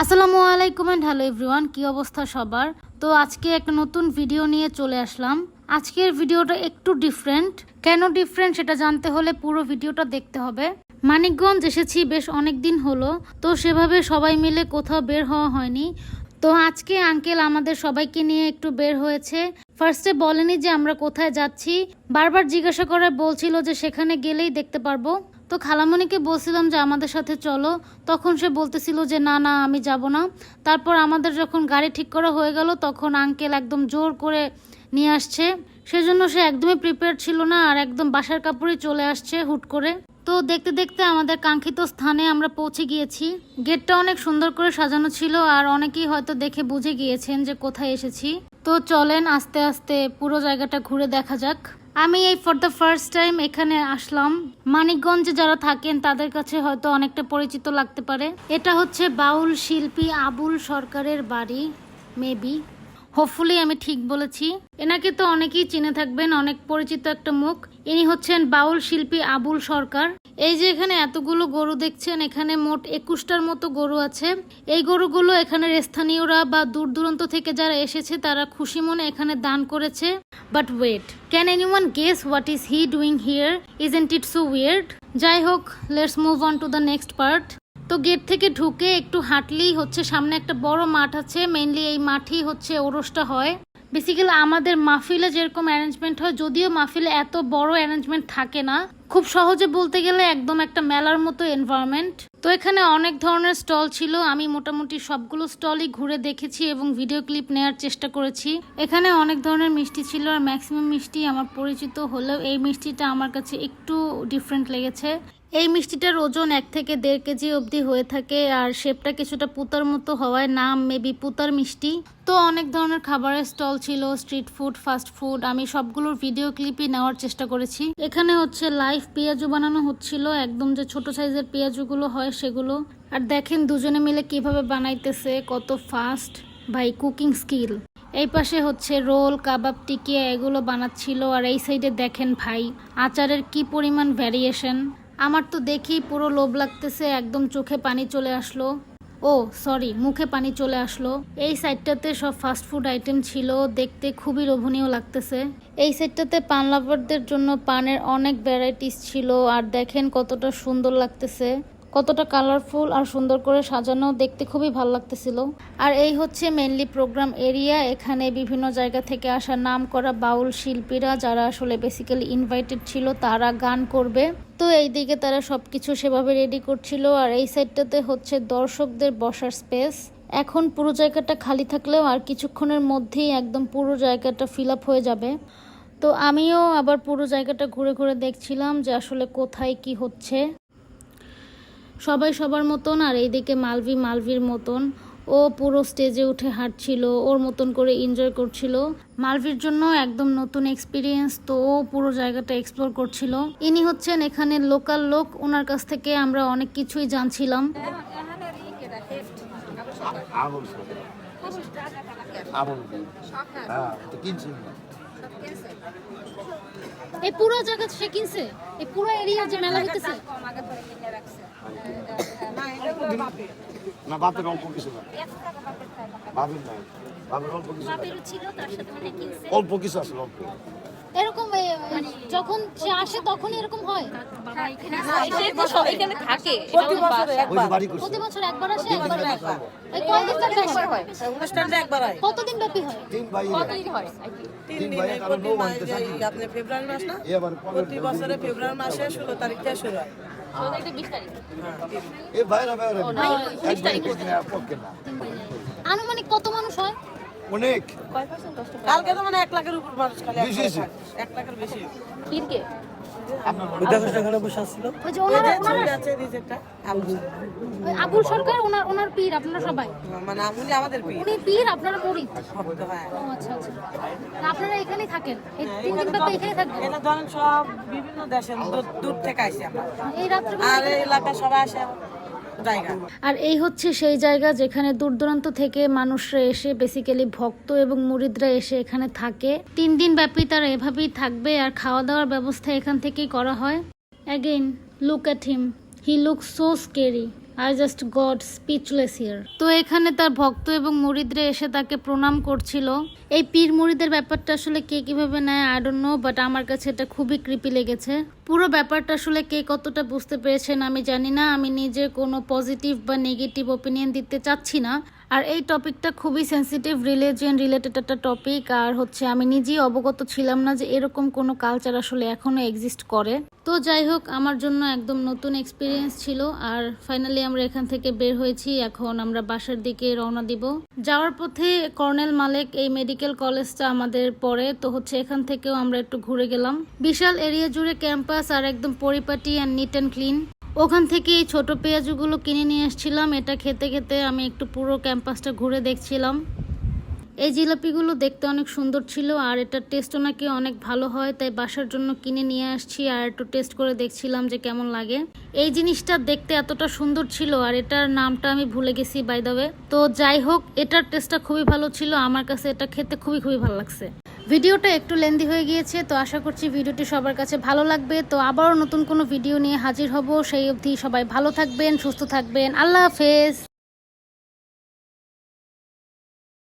আসসালামু আলাইকুম and hello everyone কি অবস্থা সবার? তো আজকে একটা নতুন ভিডিও নিয়ে চলে আসলাম। আজকের ভিডিওটা একটু ডিফারেন্ট কেন ডিফারেন্ট সেটা জানতে হলে পুরো ভিডিওটা দেখতে হবে। মানিকগঞ্জ এসেছি বেশ অনেক দিন হলো, তো সেভাবে সবাই মিলে কোথাও বের হওয়া হয়নি। তো আজকে আঙ্কেল আমাদের সবাইকে নিয়ে একটু বের হয়েছে। ফার্স্টে বলেনি যে আমরা কোথায় যাচ্ছি। বারবার জিজ্ঞাসা করে বলছিল যে সেখানে গেলেই দেখতে পারব। তো খালামণিকে বলছিলাম যে আমাদের সাথে চলো। তখন সে বলতেছিল যে, না না, আমি যাব না। তারপর আমাদের যখন গাড়ি ঠিক করা হয়ে গেল, তখন আঙ্কেল একদম জোর করে নিয়ে আসছে। সেজন্য সে একদমই প্রিপেয়ার ছিল না আর একদম বাসার কাপড়ে চলে আসছে হুট করে। তো দেখতে দেখতে আমাদের কাঙ্ক্ষিত স্থানে আমরা পৌঁছে গিয়েছি। গেটটা অনেক সুন্দর করে সাজানো ছিল আর অনেকেই হয়তো দেখে বুঝে গিয়েছেন যে কোথায় এসেছি। তো চলেন আস্তে আস্তে পুরো জায়গাটা ঘুরে দেখা যাক। আমি এই ফর দ্য ফার্স্ট টাইম এখানে আসলাম। মানিকগঞ্জে যারা থাকেন, তাদের কাছে হয়তো অনেকটা পরিচিত লাগতে পারে। এটা হচ্ছে বাউল শিল্পী আবুল সরকারের বাড়ি মেবি হোপফুলি আমি ঠিক বলেছি। এনাকে তো অনেকেই চিনে থাকবেন, অনেক পরিচিত একটা মুখ। ইনি হচ্ছেন বাউল শিল্পী আবুল সরকার। এই যে এখানে এতগুলো গরু দেখছেন, এখানে মোট একুশটার মতো গরু আছে। এই গরুগুলো এখানের স্থানীয়রা বা দূর দূরান্ত থেকে যারা এসেছে, তারা খুশি মনে এখানে দান করেছে। But wait can anyone guess what is he doing here isn't it so weird যাই হোক let's move on to the next part তো গেট থেকে ঢুকে একটু হাঁটলেই হচ্ছে, সামনে একটা বড় মাঠ আছে মেইনলি এই মাঠেই হচ্ছে ওরসটা হয়। বেসিক্যালি আমাদের মাহফিলে যেরকম অ্যারেঞ্জমেন্ট হয়, যদিও মাহফিলে এত বড় অ্যারেঞ্জমেন্ট থাকে না, খুব সহজে বলতে গেলে একদম একটা মেলার মতো এনভায়রনমেন্ট তো এখানে অনেক ধরনের স্টল ছিল, আমি মোটামুটি সবগুলো স্টলই ঘুরে দেখেছি এবং ভিডিও ক্লিপ নেওয়ার চেষ্টা করেছি। এখানে অনেক ধরনের মিষ্টি ছিল আর ম্যাক্সিমাম মিষ্টি আমার পরিচিত হলেও এই মিষ্টিটা আমার কাছে একটু ডিফারেন্ট লেগেছে। এই মিষ্টিটার ওজন এক থেকে দেড় কেজি অবধি হয়ে থাকে, আর শেপটা কিছুটা পুতার মতো হওয়ায় নাম মেবি পুতার মিষ্টি। তো অনেক ধরনের খাবারের স্টল ছিল, স্ট্রিট ফুড, ফাস্ট ফুড, আমি সবগুলোর ভিডিও ক্লিপই নেওয়ার চেষ্টা করেছি। এখানে হচ্ছে লাইভ পেঁয়াজু বানানো হচ্ছিল, একদম যে ছোট সাইজের পেঁয়াজুগুলো হয় সেগুলো। আর দেখেন দুজনে মিলে কীভাবে বানাইতেছে, কত ফাস্ট। ভাই, কুকিং স্কিল। এই পাশে হচ্ছে রোল, কাবাব, টিকিয়া, এগুলো বানাচ্ছিল, আর এই সাইডে দেখেন ভাই, আচারের কি পরিমাণ ভ্যারিয়েশন আমার তো দেখি পুরো লোভ লাগতেছে, একদম চোখে পানি চলে আসলো। ও, সরি, মুখে পানি চলে আসলো। এই সাইডটাতে সব ফাস্ট ফুড আইটেম ছিল, দেখতে খুবই লোভনীয় লাগতেছে। এই সাইডটাতে পান লাভারদের জন্য পানের অনেক ভ্যারাইটিস ছিল, আর দেখেন কতটা সুন্দর লাগতেছে। কতটা কালারফুল আর সুন্দর করে সাজানো দেখতে খুবই ভালো লাগতেছিল। আর এই হচ্ছে মেনলি প্রোগ্রাম এরিয়া এখানে বিভিন্ন জায়গা থেকে আসা নাম করা বাউল শিল্পীরা যারা আসলে বেসিক্যালি ইনভাইটেড ছিল, তারা গান করবে। তো এইদিকে তারা সবকিছু সেভাবে রেডি করছিল, আর এই সাইডটাতে হচ্ছে দর্শকদের বসার স্পেস এখন পুরো জায়গাটা খালি থাকলেও আর কিছুক্ষণের মধ্যেই একদম পুরো জায়গাটা ফিল আপ হয়ে যাবে। তো আমিও আবার পুরো জায়গাটা ঘুরে ঘুরে দেখছিলাম যে আসলে কোথায় কি হচ্ছে। সবাই সবার মতন আর এইদিকে মালভি মালভির মতন ও পুরো স্টেজে উঠে হাঁটছিল ওর মতন করে এনজয় করছিল মালভির জন্য একদম নতুন এক্সপিরিয়েন্স তো ও পুরো জায়গাটা এক্সপ্লোর করছিল ইনি হচ্ছেন এখানে লোকাল লোক ওনার কাছ থেকে আমরা অনেক কিছুই জানছিলাম আবুল এই পুরো জায়গা সে কিনছে? এই পুরো এরিয়া যে মেলা হইতেছে? না বাপের। অল্প কিছু না। বাপের নাই। বাপের অল্প কিছু না ছিল তার সাথে কিনছে। অল্প কিছু আছে অল্প। এরকম যখন সে আসে তখন এরকম হয়। এখানে থাকে প্রতি বছর একবার। আসে একবার হয়। হয়। কতদিন ব্যাপী হয়? কতদিন হয়? তিন দিন প্রতি মাসে আপনি ফেব্রুয়ারি মাস না? প্রতি বছরে ফেব্রুয়ারি মাসে ষোলো তারিখ থেকে শুরু হয়। আনুমানিক কত মানুষ হয়? অনেক। কালকে তো মানে এক লাখের উপর মানুষ খালি। এক লাখের বেশি। পীরকে আবুল। সরকার ওনার ওনার পীর আপনারা সবাই? মানে আমুলি আমাদের পীর। উনি পীর আপনারা হয়। ও আচ্ছা আচ্ছা। আপনারা এখানেই থাকেন? এই তিন দিন ব্যাপী এখানে থাকবেন? এটা ধরেন সব বিভিন্ন দেশের দূর- দূর থেকে আসি আমরা। এই রাত্রে আর এই এলাকায় সবাই আসে। জায়গা। আর এই হচ্ছে সেই জায়গা যেখানে দূর দূরান্ত থেকে মানুষরা এসে বেসিক্যালি ভক্ত এবং মুরিদরা এসে এখানে থাকে। তিন দিন ব্যাপী তারা এভাবেই থাকবে আর খাওয়া দাওয়ার ব্যবস্থা এখান থেকেই করা হয়। Again look at him he look so scary I just got speechless here তো এখানে তার ভক্ত এবং মুরিদরা এসে তাকে প্রণাম করছিল। এই পীর মুরিদের ব্যাপারটা আসলে কে কীভাবে নেয় আই ডোন্ট নো বাট আমার কাছে এটা খুবই কৃপি লেগেছে। পুরো ব্যাপারটা আসলে কে কতটা বুঝতে পেরেছেন আমি জানি না, আমি নিজে কোনো পজিটিভ বা নেগেটিভ ওপিনিয়ন দিতে চাচ্ছি না। আর এই টপিকটা খুবই সেন্সিটিভ রিলিজিয়ন রিলেটেড একটা টপিক আর হচ্ছে আমি নিজেই অবগত ছিলাম না যে এরকম কোনো কালচার আসলে এখনও এক্সিস্ট করে। তো যাই হোক, আমার জন্য একদম নতুন এক্সপিরিয়েন্স ছিল আর ফাইনালি আমরা এখান থেকে বের হয়েছি। এখন আমরা বাসার দিকে রওনা দিব। যাওয়ার পথে কর্নেল মালিক এই মেডিকেল কলেজটা আমাদের পড়ে, তো হচ্ছে এখান থেকেও আমরা একটু ঘুরে গেলাম। বিশাল এরিয়া জুড়ে ক্যাম্পাস আর একদম পরিপাটি অ্যান্ড নিট অ্যান্ড ক্লিন ওখান থেকে এই ছোট পেঁয়াজগুলো কিনে নিয়ে এসেছিলাম। এটা খেতে খেতে আমি একটু পুরো ক্যাম্পাসটা ঘুরে দেখছিলাম। এই জিলাপিগুলো দেখতে অনেক সুন্দর ছিল আর এটার টেস্টও নাকি অনেক ভালো হয়, তাই বাসার জন্য কিনে নিয়ে আসছি আর একটু টেস্ট করে দেখছিলাম যে কেমন লাগে। এই জিনিসটা দেখতে এতটা সুন্দর ছিল আর এটার নামটা আমি ভুলে গেছি বাই দ্য ওয়ে তো যাই হোক, এটার টেস্টটা খুবই ভালো ছিল, আমার কাছে এটা খেতে খুবই খুবই ভালো লাগছে। ভিডিওটা একটু লেন্দি হয়ে গিয়েছে, তো আশা করছি ভিডিওটি সবার কাছে ভালো লাগবে। তো আবারও নতুন কোনো ভিডিও নিয়ে হাজির হব, সেই অবধি সবাই ভালো থাকবেন, সুস্থ থাকবেন। আল্লাহ হাফেজ!